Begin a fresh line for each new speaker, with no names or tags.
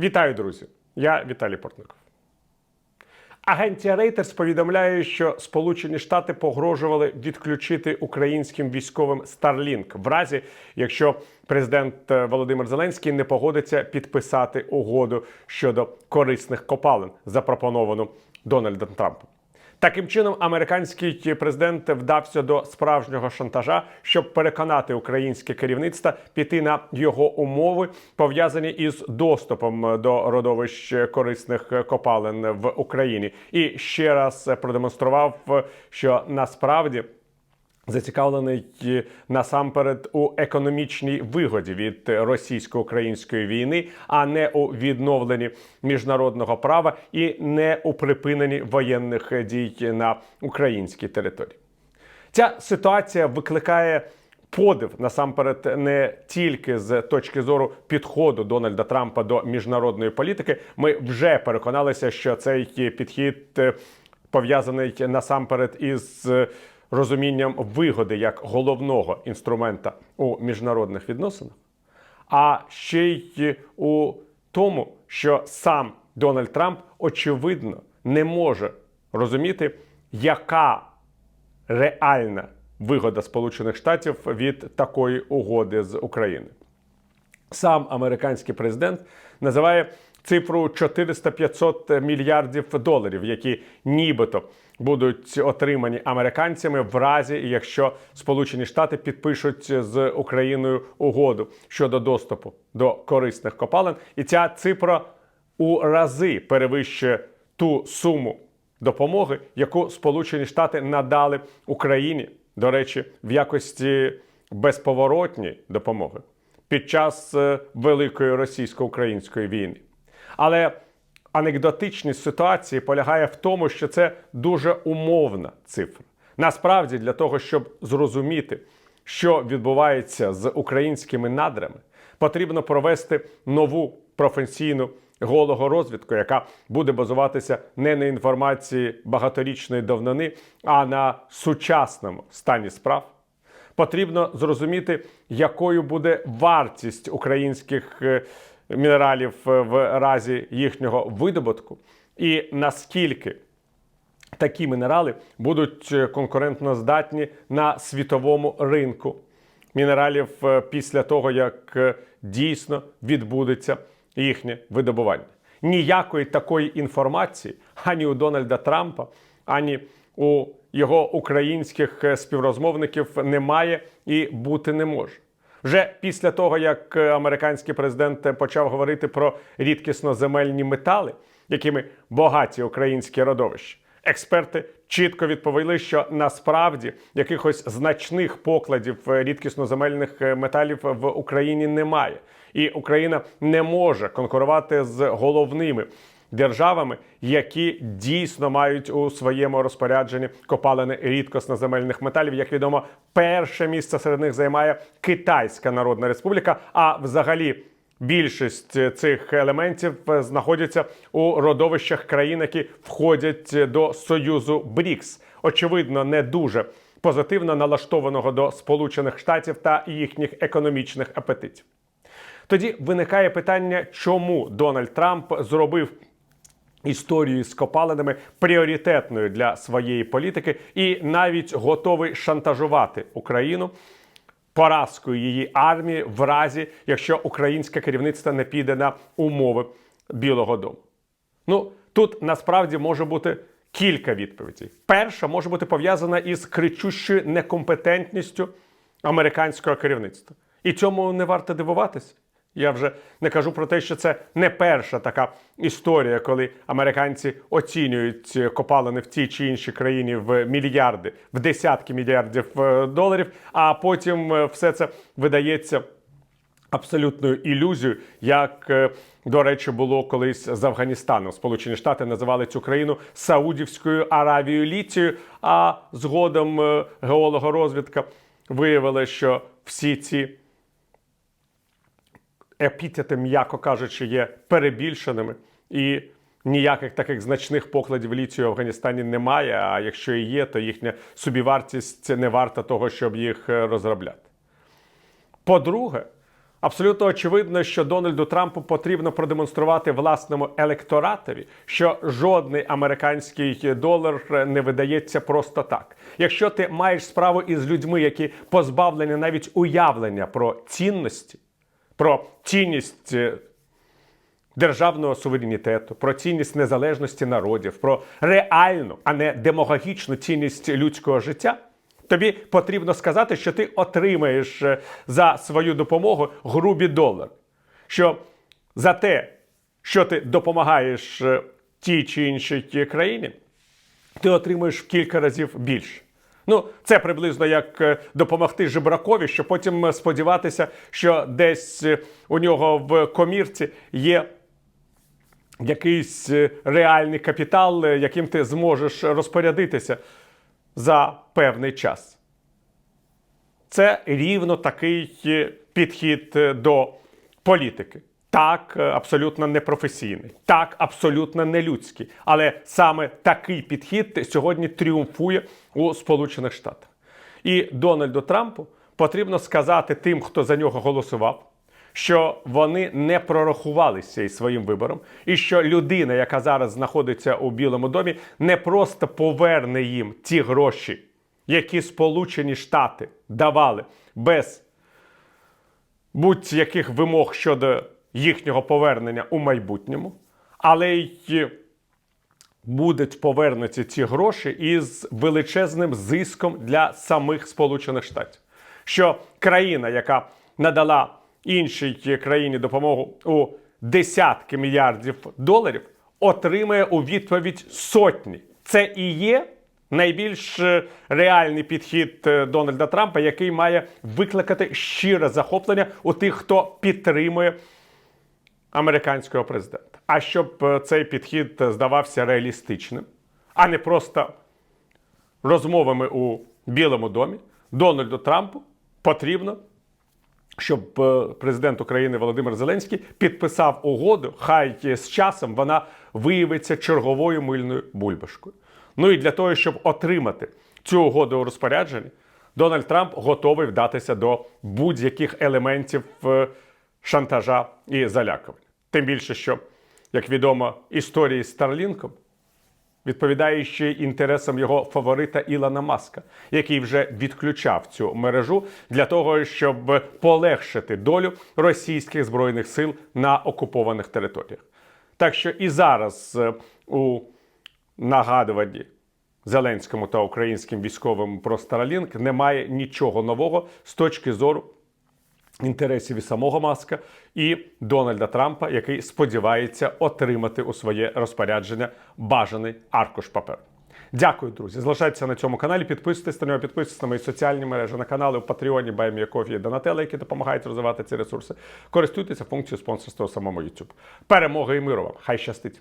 Вітаю, друзі! Я Віталій Портников. Агенція Reuters повідомляє, що Сполучені Штати погрожували відключити українським військовим Starlink в разі, якщо президент е, Володимир Зеленський не погодиться підписати угоду щодо корисних копалин, запропоновану Дональдом Трампом. Таким чином, американський президент вдався до справжнього шантажа, щоб переконати українське керівництво піти на його умови, пов'язані із доступом до родовищ корисних копалин в Україні, і ще раз продемонстрував, що насправді зацікавлений е, насамперед у економічній вигоді від російсько-української війни, а не у відновленні міжнародного права і не у припиненні воєнних дій на українській території. Ця ситуація викликає подив насамперед не тільки з точки зору підходу Дональда Трампа до міжнародної політики. Ми вже переконалися, що цей підхід е, пов'язаний насамперед із розумінням вигоди як головного інструмента у міжнародних відносинах, а ще й у тому, що сам Дональд Трамп очевидно не може розуміти, яка реальна вигода Сполучених Штатів від такої угоди з України. Сам американський президент називає цифру 400-500 мільярдів доларів, які нібито будуть отримані американцями в разі, якщо Сполучені Штати підпишуть з Україною угоду щодо доступу до корисних копалин, і ця цифра у рази перевищує ту суму допомоги, яку Сполучені Штати надали Україні, до речі, в якості безповоротньої допомоги під час е, великої російсько-української війни. Але анекдотичність ситуації полягає в тому, що це дуже умовна цифра. Насправді, для того, щоб зрозуміти, що відбувається з українськими надрами, потрібно провести нову професійну розвідку, яка буде базуватися не на інформації багаторічної давнини, а на сучасному стані справ. Потрібно зрозуміти, якою буде вартість українських е, мінералів е, в разі їхнього видобутку, і наскільки такі мінерали будуть е, конкурентно здатні на світовому ринку мінералів після того, як дійсно відбудеться їхнє видобування. Ніякої такої інформації ані у Дональда Трампа, ані у його українських співрозмовників немає і бути не може. Вже після того, як американський президент почав говорити про рідкісноземельні метали, якими багаті українські родовища, експерти чітко відповіли, що насправді якихось значних покладів рідкісноземельних металів в Україні немає, і Україна не може конкурувати з головними. Державами, які дійсно мають у своєму розпорядженні копалини рідкосноземельних металів, як відомо, перше місце серед них займає Китайська Народна Республіка. А взагалі більшість цих елементів знаходяться у родовищах країн, які входять до Союзу БРІКС. Очевидно, не дуже позитивно налаштованого до Сполучених Штатів та їхніх економічних апетитів. Тоді виникає питання, чому Дональд Трамп зробив історію з копалинами пріоритетною для своєї політики і навіть готовий шантажувати Україну поразкою її армії в разі, якщо українське керівництво не піде на умови Білого Дому. Ну тут насправді може бути. Кілька відповідей. Перша може бути пов'язана із кричущою некомпетентністю американського керівництва. І цьому не варто дивуватися. Я вже не кажу про те, що це не перша така історія, коли американці оцінюють копалини в тій чи іншій країні в мільярди, в десятки мільярдів е, доларів, а потім е, все це видається абсолютною ілюзією, як, е, до речі, було колись з Афганістаном. Сполучені Штати називали цю країну Саудівською Аравією Ліцією, а згодом геологорозвідка виявила, що всі ці епітети, м'яко кажучи, є перебільшеними, і ніяких таких значних покладів ліцію в Афганістані немає. А якщо і є, то їхня собівартість не варта того, щоб їх е, розробляти. По-друге, Абсолютно очевидно, що Дональду Трампу потрібно продемонструвати власному електоратові, що жодний американський долар не видається просто так. Якщо ти маєш справу із людьми, які позбавлені навіть уявлення про цінності, про цінність е, державного суверенітету, про цінність незалежності народів, про реальну, а не демагогічну цінність людського життя. Тобі потрібно сказати, що ти отримаєш е, за свою допомогу грубі долари. Що за те, що ти допомагаєш е, тій чи іншій країні, ти отримуєш в кілька разів більше. Ну, це приблизно як е, допомогти жебракові, щоб потім е, сподіватися, що десь е, у нього в комірці є якийсь реальний капітал, яким ти зможеш розпорядитися за певний час. Це рівно такий підхід до політики. Так, е, абсолютно непрофесійний, так, абсолютно нелюдський. Але саме такий підхід сьогодні тріумфує у Сполучених Штатах. І Дональду Трампу потрібно сказати тим, хто за нього голосував, що вони не прорахувалися із своїм вибором, і що людина, яка зараз знаходиться у Білому домі, не просто поверне їм ті гроші, які Сполучені Штати давали без будь-яких вимог щодо їхнього повернення у майбутньому, але й будуть повернуті ці гроші із величезним зиском для самих Сполучених Штатів. Що країна, яка надала іншій країні допомогу у десятки мільярдів доларів, отримає у відповідь сотні. Це і є найбільш е, реальний підхід е, Дональда Трампа, який має викликати щире захоплення у тих, хто підтримує американського президента. А щоб е, цей підхід здавався реалістичним, а не просто розмовами у Білому домі, Дональду Трампу потрібно, щоб е, президент України Володимир Зеленський підписав угоду. Хай з часом вона виявиться черговою мильною бульбашкою. Ну і для того, щоб отримати цю угоду у розпорядженні, Дональд Трамп готовий вдатися до будь-яких елементів е, шантажа і залякування. Тим більше, що, як відомо, історії з Старлінком й інтересам його фаворита Ілона Маска, який вже відключав цю мережу для того, щоб полегшити долю російських збройних сил на окупованих територіях. Так що і зараз е, у нагадуванні Зеленському та українським військовим про Starlink немає нічого нового з точки зору інтересів і самого Маска і Дональда Трампа, який сподівається отримати у своє розпорядження бажаний аркуш паперу. Дякую, друзі. Залишайтеся на цьому каналі. Підписуйтесь на нього, підписуйтесь на мої соціальні мережі, на канали у Патреоні, Баймія Кофі і Донателла, які допомагають розвивати ці ресурси. Користуйтеся функцією спонсорства у самому YouTube. Перемоги і миру вам! Хай щастить!